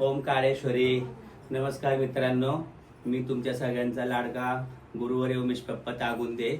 ओम काळेश्वरी. नमस्कार मित्रांनो. मी तुमच्या सगळ्यांचा लाडका गुरुवर उमेश पप्पा तागुंदे.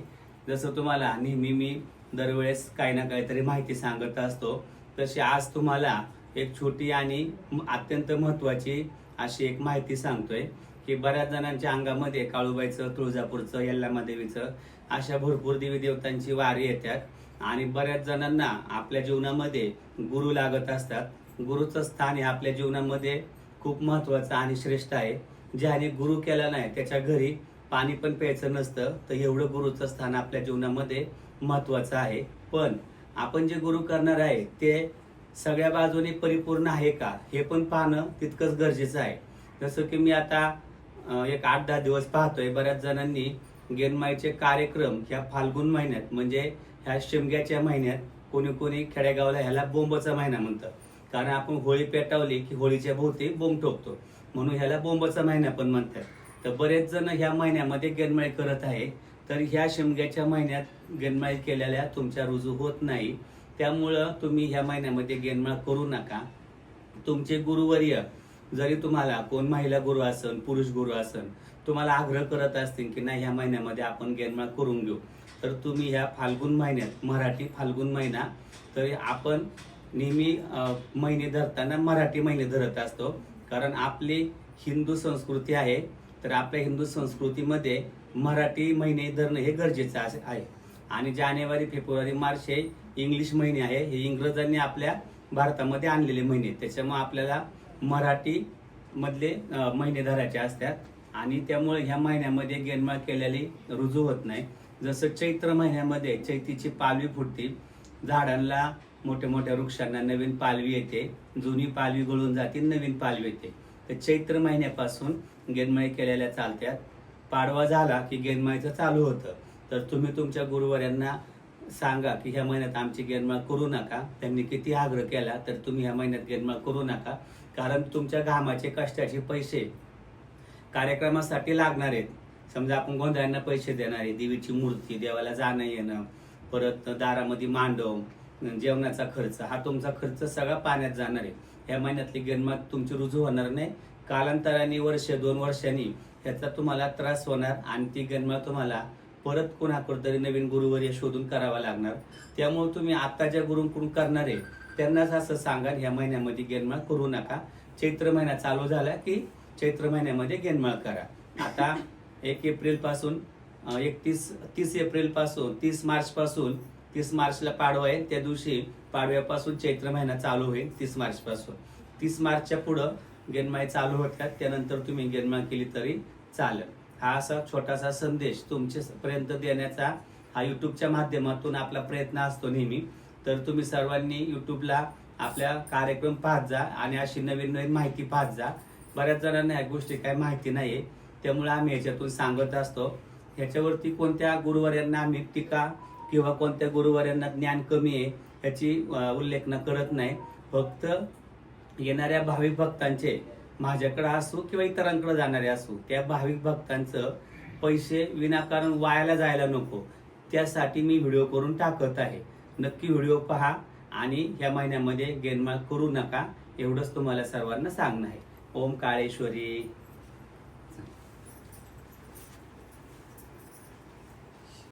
जसं तुम्हाला नेहमी मी दरवेळेस काही ना काहीतरी माहिती सांगत असतो तशी आज तुम्हाला एक छोटी आणि अत्यंत महत्त्वाची अशी एक माहिती सांगतोय की बऱ्याच जणांच्या अंगामध्ये काळूबाईचं तुळजापूरचं यल्लामा देवीचं अशा भरपूर देवी देवतांची वारी येतात आणि बऱ्याच जणांना आपल्या जीवनामध्ये गुरु लागत असतात. गुरुचं स्थान हे आपल्या जीवनामध्ये खूप महत्वाचं आणि श्रेष्ठ आहे. ज्याने गुरु केला नाही त्याच्या घरी पाणी पण प्यायचं नसतं. तर एवढं गुरुचं स्थान आपल्या जीवनामध्ये महत्वाचं आहे. पण आपण जे गुरु करणार आहे ते सगळ्या बाजूने परिपूर्ण आहे का? हे पण पाहणं तितकंच गरजेचं आहे. जसं की मी आता एक आठ दहा दिवस पाहतोय बऱ्याच जणांनी गेनमाईचे कार्यक्रम ह्या फाल्गुन महिन्यात म्हणजे ह्या शिमग्याच्या महिन्यात कोणी कोणी खेडेगावला ह्याला बोंबचा महिना म्हणतं कारण आपण होळी पेटवली की होळीच्या भोवती बोंब ठोकतो. म्हणून ह्याला बोंबचा महिना पण म्हणतात. तर बरेच जण ह्या महिन्यामध्ये गेनमाळी करत आहे. तर ह्या शिमग्याच्या महिन्यात गेनमाळी केलेल्या तुमच्या रुजू होत नाही. त्यामुळं तुम्ही ह्या महिन्यामध्ये गेनमाळ करू नका. तुमचे गुरुवर्य जरी तुम्हाला कोण महिला गुरु असन पुरुष गुरु असन तुम्हाला आग्रह करत असतील की नाही ह्या महिन्यामध्ये आपण गेनमाळ करून घेऊ. तर तुम्ही ह्या फाल्गुन महिन्यात मराठी फाल्गुन महिना तर आपण नेहमी महिने धरताना मराठी महिने धरत असतो. कारण आपली हिंदू संस्कृती आहे तर आपल्या हिंदू संस्कृतीमध्ये मराठी महिने धरणं हे गरजेचं असे- आहे. आणि जानेवारी फेब्रुवारी मार्च हे इंग्लिश महिने आहे. हे इंग्रजांनी आपल्या भारतामध्ये आणलेले महिने त्याच्यामुळे आपल्याला मराठी मधले महिने धरायचे असतात. आणि त्यामुळे ह्या महिन्यामध्ये गेनमाळ केलेली रुजू होत नाही. जसं चैत्र महिन्यामध्ये चैतीची पालवी फुटते झाडांना मोठ्या मोठ्या वृक्षांना नवीन पालवी येते. जुनी पालवी गळून जाते नवीन पालवी येते. तर चैत्र महिन्यापासून गेनमाळी केलेल्या चालत्यात. पाडवा झाला की गेनमाळीचं चालू होतं. तर तुम्ही तुमच्या गुरुवाऱ्यांना सांगा की ह्या महिन्यात आमची गेनमाळ करू नका. त्यांनी किती आग्रह केला तर तुम्ही ह्या महिन्यात गेनमाळ करू नका. कारण तुमच्या घामाचे कष्टाचे पैसे कार्यक्रमासाठी लागणार आहेत. समजा आपण गोंधळांना पैसे देणार आहे. देवीची मूर्ती देवाला जाणं येणं परत दारामध्ये मांडव जेवणाचा खर्च हा तुमचा खर्च सगळा पाण्यात जाणार आहे. ह्या महिन्यातली गणमात तुमची रुजू होणार नाही. कालांतराने वर्ष दोन वर्षांनी ह्याचा तुम्हाला त्रास होणार आणि ती गणमा तुम्हाला परत कोणाकडे तरी नवीन गुरुवर्य शोधून करावा लागणार. त्यामुळे तुम्ही आता ज्या गुरुंकडून करणार आहे त्यांनाच असं सांगा ह्या महिन्यामध्ये गेनमाळ करू नका. चैत्र महिना चालू झाला की चैत्र महिन्यामध्ये गेनमाळ करा. आता एक एप्रिलपासून एकतीस तीस एप्रिलपासून तीस मार्चपासून तीस मार्चला पाडवा आहे. त्या दिवशी पाडव्यापासून चैत्र महिना चालू होईल तीस मार्च पासून तीस मार्चच्या पुढं गेनमाई चालू होतात त्यानंतर तुम्ही गेनमा केली तरी चालेल. हा असा छोटासा संदेश तुमच्यापर्यंत देण्याचा हा युट्यूबच्या माध्यमातून आपला प्रयत्न असतो नेहमी. तर तुम्ही सर्वांनी युट्यूबला आपल्या कार्यक्रम पाहत जा आणि अशी नवीन नवीन माहिती पाहत जा. बऱ्याच जणांना या गोष्टी काही माहिती नाहीये. त्यामुळे आम्ही ह्याच्यातून सांगत असतो. ह्याच्यावरती कोणत्या गुरुवार्यांना आम्ही टीका किंवा कोणत्या गुरुवार्यांना ज्ञान कमी आहे ह्याची अं, उल्लेख न करत नाही. फक्त येणाऱ्या भाविक भक्तांचे माझ्याकडे असू किंवा इतरांकडे जाणारे असू त्या भाविक भक्तांचं पैसे विनाकारण वायाला जायला नको. त्यासाठी मी व्हिडिओ करून टाकत आहे. नक्की व्हिडिओ पहा आणि या महिन्यामध्ये गेनमाळ करू नका. एवढंच तुम्हाला सर्वांना सांगणं आहे. ओम काळेश्वरी.